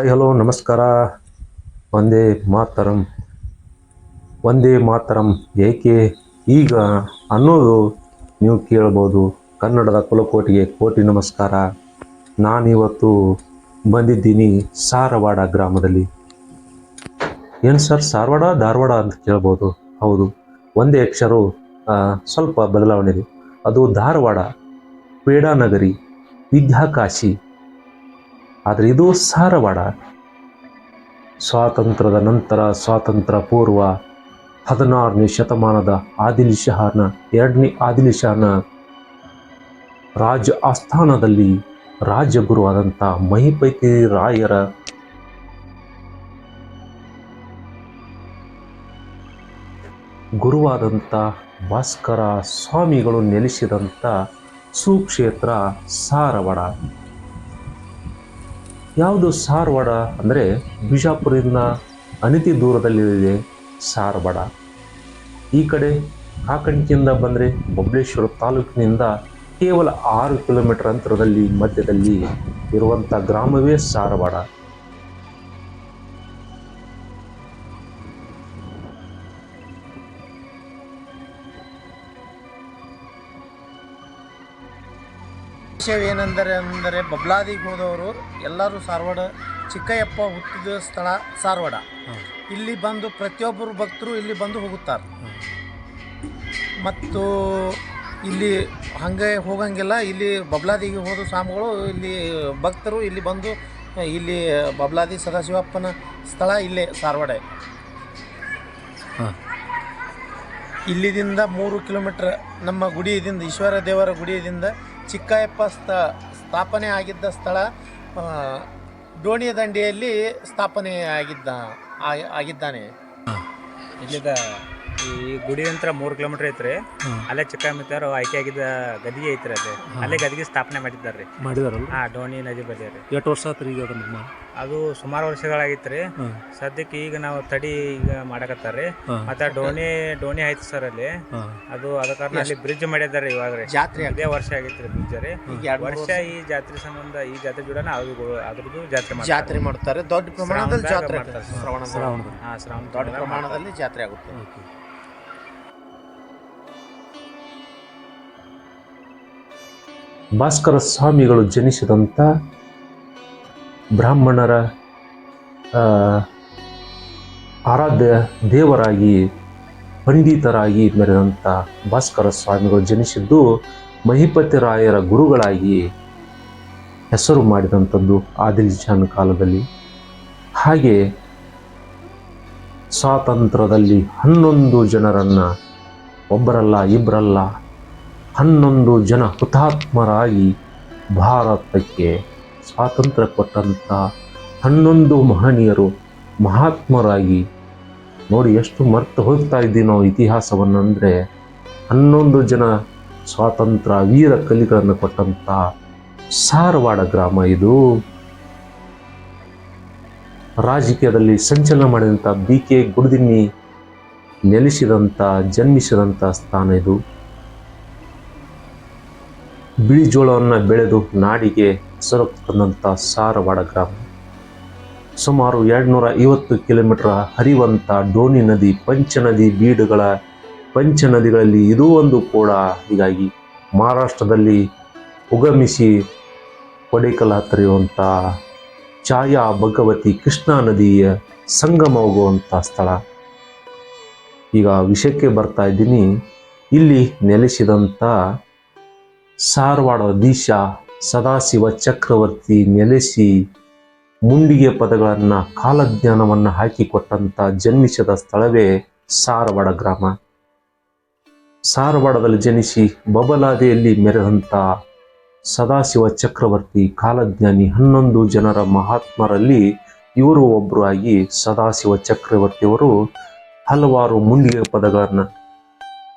Hi hello, ನಮಸ್ಕಾರ. ಒಂದೇ ಮಾತರಂ. ಒಂದೇ ಮಾತರಂ. ಏಕೆ ಈಗ ಅನ್ನೋದು ನೀವು ಕೇಳ್ಬೋದು. ಕನ್ನಡದ ಕುಲಕೋಟಿಗೆ ಕೋಟಿ ನಮಸ್ಕಾರ. ನಾನಿವತ್ತು ಬಂದಿದ್ದೀನಿ ಸಾರವಾಡ ಗ್ರಾಮದಲ್ಲಿ. ಏನು ಸರ್, ಸಾರವಾಡ, ಧಾರವಾಡ ಅಂತ ಕೇಳ್ಬೋದು. ಹೌದು. ಒಂದೇ ಅಕ್ಷರ ಸ್ವಲ್ಪ ಬದಲಾವಣೆ ಇದೆ. ಅದು ಧಾರವಾಡ, ಪೇಡಾನಗರಿ, ವಿದ್ಯಾಕಾಶಿ. ಆದರೆ ಇದು ಸಾರವಾಡ. ಸ್ವಾತಂತ್ರ್ಯದ ನಂತರ, ಸ್ವಾತಂತ್ರ್ಯ ಪೂರ್ವ ಹದಿನಾರನೇ ಶತಮಾನದ ಆದಿಲ್ ಶಹಾನ, ಎರಡನೇ ಆದಿಲ್ ಶಹಾನ ರಾಜ ಆಸ್ಥಾನದಲ್ಲಿ ರಾಜಗುರುವಾದಂಥ ಮಹಿಪೈತಿ ರಾಯರ ಗುರುವಾದಂಥ ಭಾಸ್ಕರ ಸ್ವಾಮಿಗಳು ನೆಲೆಸಿದಂಥ ಸುಕ್ಷೇತ್ರ ಸಾರವಾಡ. ಯಾವುದು ಸಾರವಾಡ ಅಂದರೆ ಬಿಜಾಪುರದಿಂದ ಅನಿತಿ ದೂರದಲ್ಲಿದೆ ಸಾರವಾಡ. ಈ ಕಡೆ ಕಾಕಣಿಕೆಯಿಂದ ಬಂದರೆ ಬಬ್ಲೇಶ್ವರ ತಾಲೂಕಿನಿಂದ ಕೇವಲ ಆರು ಕಿಲೋಮೀಟರ್ ಅಂತರದಲ್ಲಿ ಮಧ್ಯದಲ್ಲಿ ಇರುವಂಥ ಗ್ರಾಮವೇ ಸಾರವಾಡ. ವಿಷಯವೇನೆಂದರೆ ಅಂದರೆ ಬಬ್ಲಾದಿಗೆ ಹೋದವರು ಎಲ್ಲರೂ ಸಾರವಾಡ ಚಿಕ್ಕಯ್ಯಪ್ಪ ಹುಟ್ಟಿದ ಸ್ಥಳ ಸಾರವಾಡ. ಇಲ್ಲಿ ಬಂದು ಪ್ರತಿಯೊಬ್ಬರು ಭಕ್ತರು ಇಲ್ಲಿ ಬಂದು ಹೋಗುತ್ತಾರೆ. ಮತ್ತು ಇಲ್ಲಿ ಹಾಗೆ ಹೋಗಂಗಿಲ್ಲ ಇಲ್ಲಿ ಬಬ್ಲಾದಿಗೆ ಹೋದ ಸ್ವಾಮಿಗಳು ಇಲ್ಲಿ ಭಕ್ತರು ಇಲ್ಲಿ ಬಂದು ಇಲ್ಲಿ ಬಬ್ಲಾದಿ ಸದಾಶಿವಪ್ಪನ ಸ್ಥಳ ಇಲ್ಲೇ ಸಾರವಾಡ. ಇಲ್ಲಿದಿಂದ ಮೂರು ಕಿಲೋಮೀಟ್ರ್ ನಮ್ಮ ಗುಡಿಯಿಂದ ಈಶ್ವರ ದೇವರ ಗುಡಿಯಿಂದ ಚಿಕ್ಕಯ್ಯಪ್ಪ ಸ್ಥ ಸ್ಥಾಪನೆ ಆಗಿದ್ದ ಸ್ಥಳ ದೋಣಿಯ ಡೋಣಿಯ ದಂಡೆಯಲ್ಲಿ ಸ್ಥಾಪನೆ ಆಗಿದ್ದ ಆಗಿದ್ದಾನೆ. ಇಲ್ಲಿದ್ದ ಈ ಗುಡಿ ನಂತರ ಮೂರು ಕಿಲೋಮೀಟರ್ ಐತ್ರಿ. ಅಲ್ಲೇ ಚಿಕ್ಕಮ್ಮತ್ತವರು ಆಯ್ಕೆ ಆಗಿದ್ದ ಗದಿಗೆ ಐತ್ರಿ ಅದೇ ಅಲ್ಲೇ ಗದಿಗೆ ಸ್ಥಾಪನೆ ಮಾಡಿದ್ದಾರೆ ಮಾಡಿದಾರಲ್ಲ ಹಾ ಡೋಣಿ ನದಿ ಬದಿಯ ರೀ ಎಷ್ಟು ವರ್ಷ ಆತ್ರಿ ಈಗ ಅದನ್ನ ಅದು ಸುಮಾರು ವರ್ಷಗಳಾಗಿತ್ತು ರೀ ಸದ್ಯಕ್ಕೆ ಈಗ ನಾವು ತಡಿ ಈಗ ಮಾಡಕತ್ತಾರ್ರಿ. ಮತ್ತೆ ಡೋಣಿ ಡೋಣಿ ಆಯ್ತು ಸರ್ ಅಲ್ಲಿ. ಅದು ಅದ ಕಾರಣ ಅಲ್ಲಿ ಬ್ರಿಡ್ಜ್ ಮಾಡಿದಾರೆ ಇವಾಗ ರೀ ಜಾತ್ರೆ ಅದೇ ವರ್ಷ ಆಗೈತ್ರಿ ಬ್ರಿಡ್ಜ್ ರೀ. ಈಗ ಎರಡು ವರ್ಷ ಈ ಜಾತ್ರೆ ಸಂಬಂಧ ಈ ಜಾತ್ರೆ ಜೋಡನ ಅದು ಅದ್ರದ್ದು ಜಾತ್ರೆ ಮಾಡ್ತಾರೆ. ಜಾತ್ರೆ ಮಾಡ್ತಾರೆ. ದೊಡ್ಡ ಪ್ರಮಾಣದಲ್ಲಿ ಜಾತ್ರೆ ಮಾಡ್ತಾರೆ. ಶ್ರವಣ ಶ್ರಾವಣದ ಹಾ ಶ್ರಾವಣ ದೊಡ್ಡ ಪ್ರಮಾಣದಲ್ಲಿ ಜಾತ್ರೆ ಆಗುತ್ತೆ. ಭಾಸ್ಕರ ಸ್ವಾಮಿಗಳು ಜನಿಸಿದಂಥ ಬ್ರಾಹ್ಮಣರ ಆರಾಧ್ಯ ದೇವರಾಗಿ, ಪಂಡಿತರಾಗಿ ಮೆರೆದಂಥ ಭಾಸ್ಕರ ಸ್ವಾಮಿಗಳು ಜನಿಸಿದ್ದು ಮಹಿಪತಿ ರಾಯರ ಗುರುಗಳಾಗಿ ಹೆಸರು ಮಾಡಿದಂಥದ್ದು ಆದಿಲ್ ಶಾನ್ ಕಾಲದಲ್ಲಿ. ಹಾಗೆ ಸ್ವಾತಂತ್ರ್ಯದಲ್ಲಿ ಹನ್ನೊಂದು ಜನರನ್ನು, ಒಬ್ಬರಲ್ಲ ಇಬ್ಬರಲ್ಲ ಹನ್ನೊಂದು ಜನ ಹುತಾತ್ಮರಾಗಿ ಭಾರತಕ್ಕೆ ಸ್ವಾತಂತ್ರ್ಯ ಕೊಟ್ಟಂಥ ಹನ್ನೊಂದು ಮಹನೀಯರು ಮಹಾತ್ಮರಾಗಿ ನೋಡಿ ಎಷ್ಟು ಮರ್ತು ಹೋಗ್ತಾ ಇದ್ದೀವಿ ನಾವು ಇತಿಹಾಸವನ್ನು ಅಂದರೆ ಹನ್ನೊಂದು ಜನ ಸ್ವಾತಂತ್ರ್ಯ ವೀರ ಕಲಿಗಳನ್ನು ಕೊಟ್ಟಂಥ ಸಾರವಾಡ ಗ್ರಾಮ ಇದು. ರಾಜಕೀಯದಲ್ಲಿ ಸಂಚಲನ ಮಾಡಿದಂಥ ಬಿ ಕೆ ಗುಡ್ದಿನ್ನಿ ನೆಲೆಸಿದಂಥ ಜನ್ಮಿಸಿದಂಥ ಸ್ಥಾನ ಇದು. ಬಿಳಿ ಜೋಳವನ್ನು ಬೆಳೆದು ನಾಡಿಗೆ ಹೆಸರು ತಂದಂಥ ಸಾರವಾಡ ಗ್ರಾಮ. ಸುಮಾರು ಎರಡುನೂರ ಐವತ್ತು ಕಿಲೋಮೀಟರ್ ಹರಿವಂಥ ಡೋನಿ ನದಿ, ಪಂಚನದಿ ಬೀಡುಗಳ ಪಂಚನದಿಗಳಲ್ಲಿ ಇದೂ ಒಂದು ಕೂಡ. ಹೀಗಾಗಿ ಮಹಾರಾಷ್ಟ್ರದಲ್ಲಿ ಉಗಮಿಸಿ ಕೊಡೈಕಲ್ ಹತ್ತಿರುವಂಥ ಛಾಯಾ ಭಗವತಿ ಕೃಷ್ಣಾ ನದಿಯ ಸಂಗಮ ಹೋಗುವಂಥ ಸ್ಥಳ. ಈಗ ವಿಷಯಕ್ಕೆ ಬರ್ತಾ ಇದ್ದೀನಿ. ಇಲ್ಲಿ ನೆಲೆಸಿದಂಥ ಸಾರವಾಡದೀಶ ಸದಾಶಿವ ಚಕ್ರವರ್ತಿ ನೆಲೆಸಿ ಮುಂಡಿಗೆ ಪದಗಳನ್ನು ಕಾಲಜ್ಞಾನವನ್ನು ಹಾಕಿಕೊಟ್ಟಂಥ ಜನ್ಮಿಸಿದ ಸ್ಥಳವೇ ಸಾರವಾಡ ಗ್ರಾಮ. ಸಾರವಾಡದಲ್ಲಿ ಜನಿಸಿ ಬಬಲಾದೆಯಲ್ಲಿ ಮೆರೆದಂಥ ಸದಾಶಿವ ಚಕ್ರವರ್ತಿ ಕಾಲಜ್ಞಾನಿ ಹನ್ನೊಂದು ಜನರ ಮಹಾತ್ಮರಲ್ಲಿ ಇವರು ಒಬ್ಬರು ಆಗಿ ಸದಾಶಿವ ಚಕ್ರವರ್ತಿಯವರು ಹಲವಾರು ಮುಂಡಿಗೆ ಪದಗಳನ್ನು,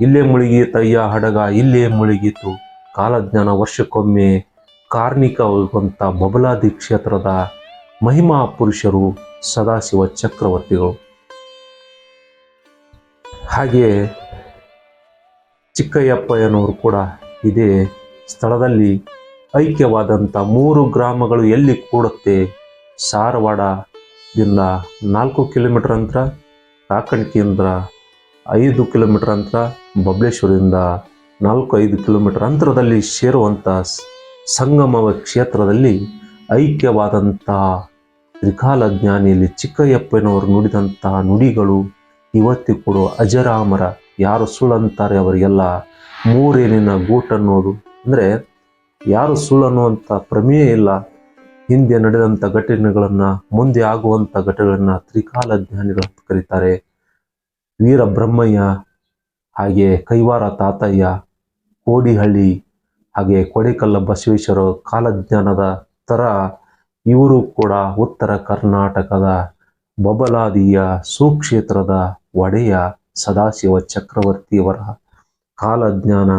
ಇಲ್ಲೇ ಮುಳುಗೀತಯ್ಯ ಹಡಗ, ಇಲ್ಲೇ ಮುಳುಗಿತು, ಕಾಲಜ್ಞಾನ ವರ್ಷಕ್ಕೊಮ್ಮೆ ಕಾರ್ಣಿಕ ಹೋಗುವಂಥ ಬಬಲಾದಿ ಕ್ಷೇತ್ರದ ಮಹಿಮಾ ಪುರುಷರು ಸದಾಶಿವ ಚಕ್ರವರ್ತಿಗಳು. ಹಾಗೆ ಚಿಕ್ಕಯ್ಯಪ್ಪಯ್ಯನವರು ಕೂಡ ಇದೇ ಸ್ಥಳದಲ್ಲಿ ಐಕ್ಯವಾದಂಥ ಮೂರು ಗ್ರಾಮಗಳು ಎಲ್ಲಿ ಕೂಡುತ್ತೆ? ಸಾರವಾಡದಿಂದ ನಾಲ್ಕು ಕಿಲೋಮೀಟರ್ ಅಂತರ ಕಾಕಣಿಕೆಯಿಂದ ಐದು ಕಿಲೋಮೀಟರ್ ಅಂತರ, ಬಬ್ಲೇಶ್ವರದಿಂದ ನಾಲ್ಕು ಐದು ಕಿಲೋಮೀಟರ್ ಅಂತರದಲ್ಲಿ ಸೇರುವಂಥ ಸ್- ಸಂಗಮ ಕ್ಷೇತ್ರದಲ್ಲಿ ಐಕ್ಯವಾದಂಥ ತ್ರಿಕಾಲ ಜ್ಞಾನಿಯಲ್ಲಿ ಚಿಕ್ಕಯ್ಯಪ್ಪನವರು ನುಡಿದಂತಹ ನುಡಿಗಳು ಇವತ್ತಿ ಕೂಡ ಅಜರಾಮರ ಯಾರು ಸುಳ್ಳಂತಾರೆ ಅವರಿಗೆಲ್ಲ ಮೂರೇನಿನ ಗೂಟ್ ಅನ್ನೋದು. ಅಂದರೆ ಯಾರು ಸುಳ್ಳು ಅನ್ನುವಂಥ ಪ್ರಮೇಯ ಇಲ್ಲ. ಹಿಂದೆ ನಡೆದಂಥ ಘಟನೆಗಳನ್ನು, ಮುಂದೆ ಆಗುವಂಥ ಘಟನೆಗಳನ್ನು ತ್ರಿಕಾಲ ಜ್ಞಾನಿಗಳು ಅಂತ ಕರೀತಾರೆ. ವೀರ ಬ್ರಹ್ಮಯ್ಯ ಹಾಗೆ ಕೈವಾರ ತಾತಯ್ಯ, ಕೋಡಿಹಳ್ಳಿ ಹಾಗೆ ಕೊಡೆಕಲ್ಲ ಬಸವೇಶ್ವರ ಕಾಲಜ್ಞಾನದ ತರ ಇವರು ಕೂಡ ಉತ್ತರ ಕರ್ನಾಟಕದ ಬಬಲಾದಿಯ ಸುಕ್ಷೇತ್ರದ ಒಡೆಯ ಸದಾಶಿವ ಚಕ್ರವರ್ತಿಯವರ ಕಾಲಜ್ಞಾನ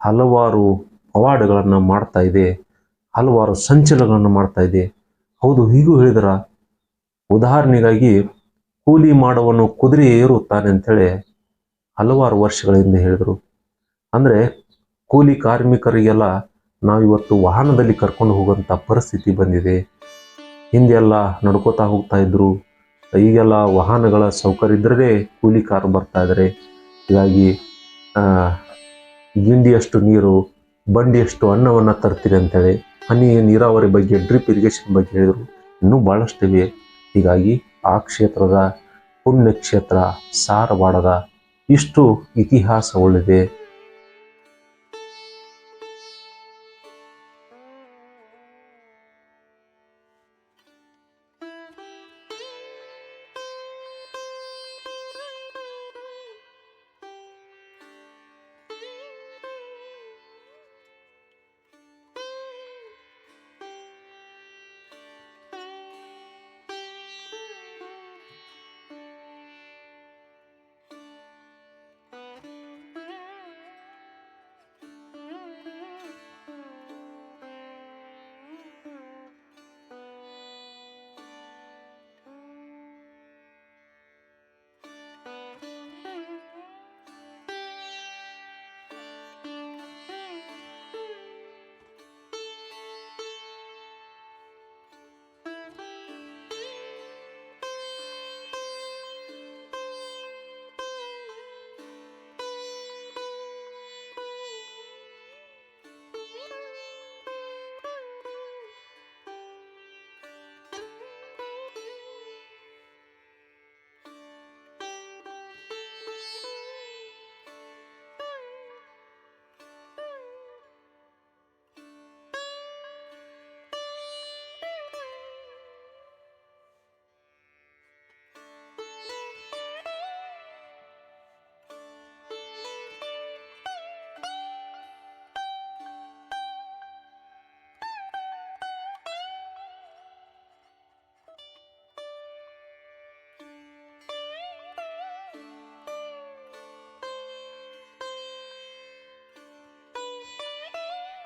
ಹಲವಾರು ಅವಾರ್ಡ್ಗಳನ್ನು ಮಾಡ್ತಾ ಇದೆ, ಹಲವಾರು ಸಂಚಲನಗಳನ್ನು ಮಾಡ್ತಾ ಇದೆ. ಹೌದು, ಹೀಗೂ ಹೇಳಿದ್ರ, ಉದಾಹರಣೆಗಾಗಿ ಕೂಲಿ ಮಾಡುವನು ಕುದುರೆ ಏರುತ್ತಾನೆ ಅಂತೇಳಿ ಹಲವಾರು ವರ್ಷಗಳಿಂದ ಹೇಳಿದರು. ಅಂದರೆ ಕೂಲಿ ಕಾರ್ಮಿಕರಿಗೆಲ್ಲ ನಾವಿವತ್ತು ವಾಹನದಲ್ಲಿ ಕರ್ಕೊಂಡು ಹೋಗುವಂಥ ಪರಿಸ್ಥಿತಿ ಬಂದಿದೆ. ಹಿಂದೆಲ್ಲ ನಡ್ಕೋತಾ ಹೋಗ್ತಾ ಇದ್ರು. ಈಗೆಲ್ಲ ವಾಹನಗಳ ಸೌಕರ್ಯ ಇದ್ದರೆ ಕೂಲಿ ಕಾರ್ ಬರ್ತಾ ಇದ್ರೆ. ಹೀಗಾಗಿ ಗಿಂಡಿಯಷ್ಟು ನೀರು, ಬಂಡಿಯಷ್ಟು ಅನ್ನವನ್ನು ತರ್ತೀರಿ ಅಂತೇಳಿ ಹನಿ ನೀರಾವರಿ ಬಗ್ಗೆ, ಡ್ರಿಪ್ ಇರಿಗೇಷನ್ ಬಗ್ಗೆ ಹೇಳಿದರು. ಇನ್ನೂ ಭಾಳಷ್ಟಿವೆ ಹೀಗಾಗಿ ಆ ಕ್ಷೇತ್ರದ ಪುಣ್ಯಕ್ಷೇತ್ರ ಸಾರವಾಡದ ಇಷ್ಟು ಇತಿಹಾಸ ಉಳಿದೆ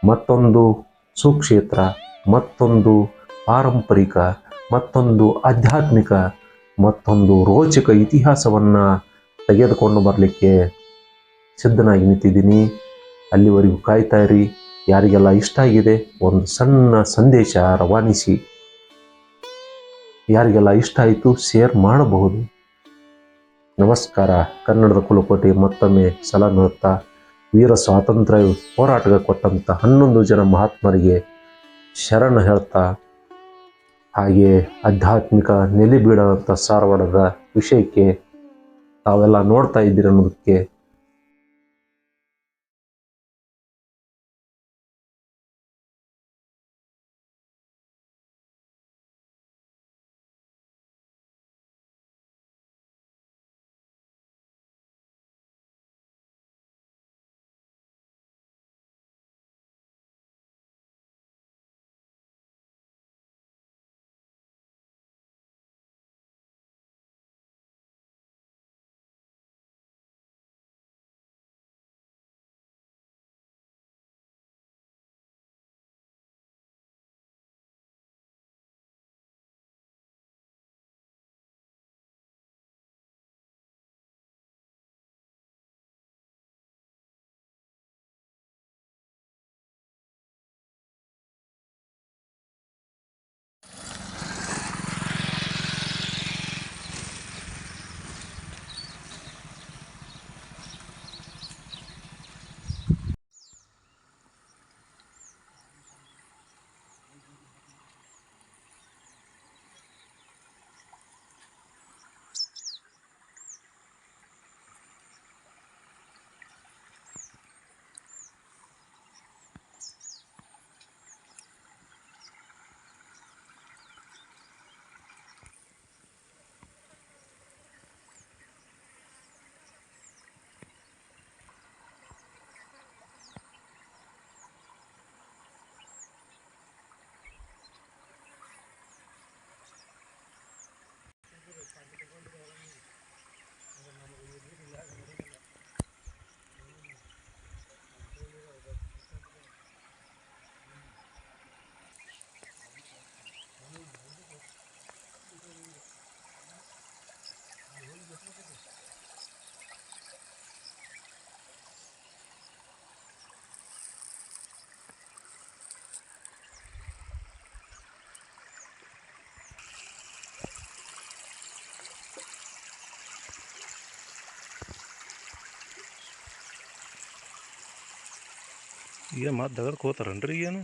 ಮತ್ತೊಂದು ಸುಕ್ಷೇತ್ರ, ಮತ್ತೊಂದು ಪಾರಂಪರಿಕ, ಮತ್ತೊಂದು ಆಧ್ಯಾತ್ಮಿಕ, ಮತ್ತೊಂದು ರೋಚಕ ಇತಿಹಾಸವನ್ನು ತೆಗೆದುಕೊಂಡು ಬರಲಿಕ್ಕೆ ಸಿದ್ಧನಾಗಿ ನಿಂತಿದ್ದೀನಿ. ಅಲ್ಲಿವರೆಗೂ ಕಾಯ್ತಾ ಇರಿ. ಯಾರಿಗೆಲ್ಲ ಇಷ್ಟ ಆಗಿದೆ, ಒಂದು ಸಣ್ಣ ಸಂದೇಶ ರವಾನಿಸಿ. ಯಾರಿಗೆಲ್ಲ ಇಷ್ಟ ಆಯಿತು, ಶೇರ್ ಮಾಡಬಹುದು. ನಮಸ್ಕಾರ. ಕನ್ನಡದ ಕುಲಕೋಟೆ ಮತ್ತೊಮ್ಮೆ ಸಲ ಹೇಳುತ್ತಾ ವೀರ ಸ್ವಾತಂತ್ರ್ಯ ಹೋರಾಟಕ್ಕೆ ಕೊಟ್ಟಂಥ ಹನ್ನೊಂದು ಜನ ಮಹಾತ್ಮರಿಗೆ ಶರಣ ಹೇಳ್ತಾ, ಹಾಗೆ ಆಧ್ಯಾತ್ಮಿಕ ನೆಲೆ ಬೀಳಂಥ ಸಾರವಾಡದ ವಿಷಯಕ್ಕೆ ತಾವೆಲ್ಲ ನೋಡ್ತಾ ಇದ್ದೀರಿ ಅನ್ನೋದಕ್ಕೆ ಏನು ಮತ್ತೆ ದಗದ ಹೋತಾರನ್ರಿ ಏನು?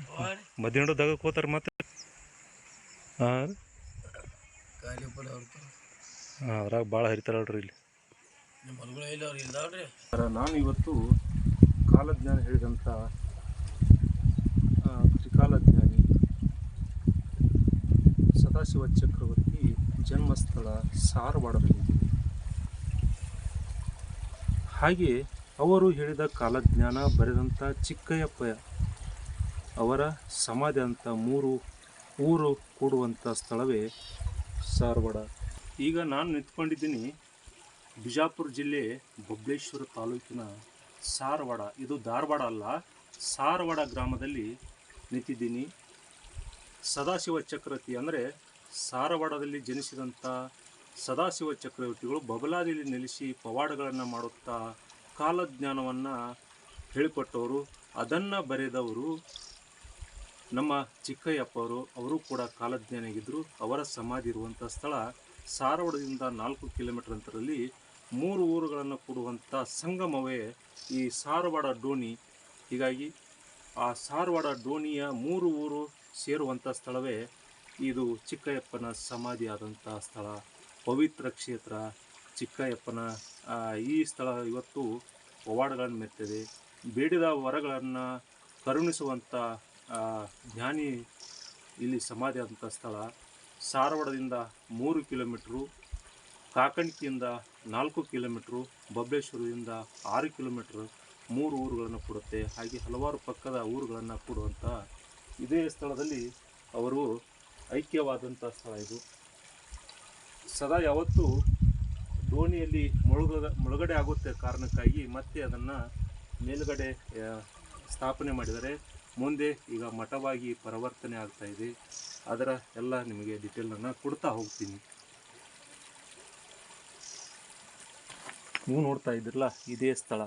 ಮಧ್ಯಾಹ್ನ ದಗದ ಕೋತಾರ ಮತ್ತೆ ಹಾಂ ಹಾಂ ಅದ್ರಾಗ ಭಾಳ ಹರಿತಾರಲ್ರಿ ಇಲ್ಲಿ. ನಾನು ಇವತ್ತು ಕಾಲಜ್ಞಾನ ಹೇಳಿದಂಥ ಕಾಲಜ್ಞಾನಿ ತ್ರಿಕಾಲಜ್ಞಾನಿ ಸದಾಶಿವ ಚಕ್ರವರ್ತಿ ಜನ್ಮಸ್ಥಳ ಸಾರವಾಡದಲ್ಲಿದ್ದೀನಿ ಹಾಗೆ ಅವರು ಹೇಳಿದ ಕಾಲಜ್ಞಾನ ಬರೆದಂಥ ಚಿಕ್ಕಯ್ಯಪ್ಪಯ ಅವರ ಸಮಾಧಿ ಅಂತ ಮೂರು ಊರು ಕೂಡುವಂಥ ಸ್ಥಳವೇ ಸಾರವಾಡ ಈಗ ನಾನು ನಿಂತ್ಕೊಂಡಿದ್ದೀನಿ ಬಿಜಾಪುರ ಜಿಲ್ಲೆ ಬಬ್ಲೇಶ್ವರ ತಾಲೂಕಿನ ಸಾರವಾಡ ಇದು ಧಾರವಾಡ ಅಲ್ಲ ಸಾರವಾಡ ಗ್ರಾಮದಲ್ಲಿ ನಿಂತಿದ್ದೀನಿ. ಸದಾಶಿವ ಚಕ್ರವರ್ತಿ ಅಂದರೆ ಸಾರವಾಡದಲ್ಲಿ ಜನಿಸಿದಂಥ ಸದಾಶಿವ ಚಕ್ರವರ್ತಿಗಳು ಬಬಲಾದಿಯಲ್ಲಿ ನೆಲೆಸಿ ಪವಾಡಗಳನ್ನು ಮಾಡುತ್ತಾ ಕಾಲಜ್ಞಾನವನ್ನು ಹೇಳಿಕೊಟ್ಟವರು, ಅದನ್ನು ಬರೆದವರು ನಮ್ಮ ಚಿಕ್ಕಯ್ಯಪ್ಪವರು ಅವರು ಕೂಡ ಕಾಲಜ್ಞಾನಿಯಾಗಿದ್ದರು ಅವರ ಸಮಾಧಿ ಇರುವಂಥ ಸ್ಥಳ ಸಾರವಾಡದಿಂದ ನಾಲ್ಕು ಕಿಲೋಮೀಟರ್ ಅಂತರಲ್ಲಿ ಮೂರು ಊರುಗಳನ್ನು ಕೊಡುವಂಥ ಸಂಗಮವೇ ಈ ಸಾರವಾಡ ಡೋಣಿ ಹೀಗಾಗಿ ಆ ಸಾರವಾಡ ಡೋಣಿಯ ಮೂರು ಊರು ಸೇರುವಂಥ ಸ್ಥಳವೇ ಇದು ಚಿಕ್ಕಯ್ಯಪ್ಪನ ಸಮಾಧಿ ಆದಂಥ ಸ್ಥಳ. ಪವಿತ್ರ ಕ್ಷೇತ್ರ. ಚಿಕ್ಕಯ್ಯಪ್ಪನ ಈ ಸ್ಥಳ ಇವತ್ತು ಪವಾಡಗಳನ್ನು ಮೆತ್ತಿದೆ. ಬೇಡಿದ ವರಗಳನ್ನು ಕರುಣಿಸುವಂಥ ಜ್ಞಾನಿ ಇಲ್ಲಿ ಸಮಾಧಿ ಆದಂಥ ಸ್ಥಳ. ಸಾರವಾಡದಿಂದ ಮೂರು ಕಿಲೋಮೀಟ್ರು, ಕಾಕಣಿಕೆಯಿಂದ ನಾಲ್ಕು ಕಿಲೋಮೀಟ್ರು ಬಬ್ಬೇಶ್ವರದಿಂದ ಆರು ಕಿಲೋಮೀಟ್ರ್ ಮೂರು ಊರುಗಳನ್ನು ಕೊಡುತ್ತೆ. ಹಾಗೆ ಹಲವಾರು ಪಕ್ಕದ ಊರುಗಳನ್ನು ಕೊಡುವಂಥ ಇದೇ ಸ್ಥಳದಲ್ಲಿ ಅವರು ಐಕ್ಯವಾದಂಥ ಸ್ಥಳ ಇದು. ಸದಾ ಯಾವತ್ತೂ ದೋಣಿಯಲ್ಲಿ ಮುಳುಗ ಮುಳುಗಡೆ ಆಗುತ್ತೆ ಕಾರಣಕ್ಕಾಗಿ ಮತ್ತೆ ಅದನ್ನು ಮೇಲುಗಡೆ ಸ್ಥಾಪನೆ ಮಾಡಿದರೆ ಮುಂದೆ ಈಗ ಮಠವಾಗಿ ಪರಿವರ್ತನೆ ಆಗ್ತಾ ಇದೆ. ಅದರ ಎಲ್ಲ ನಿಮಗೆ ಡಿಟೇಲನ್ನು ಕೊಡ್ತಾ ಹೋಗ್ತೀನಿ. ನೀವು ನೋಡ್ತಾ ಇದ್ರಲ್ಲ ಇದೇ ಸ್ಥಳ.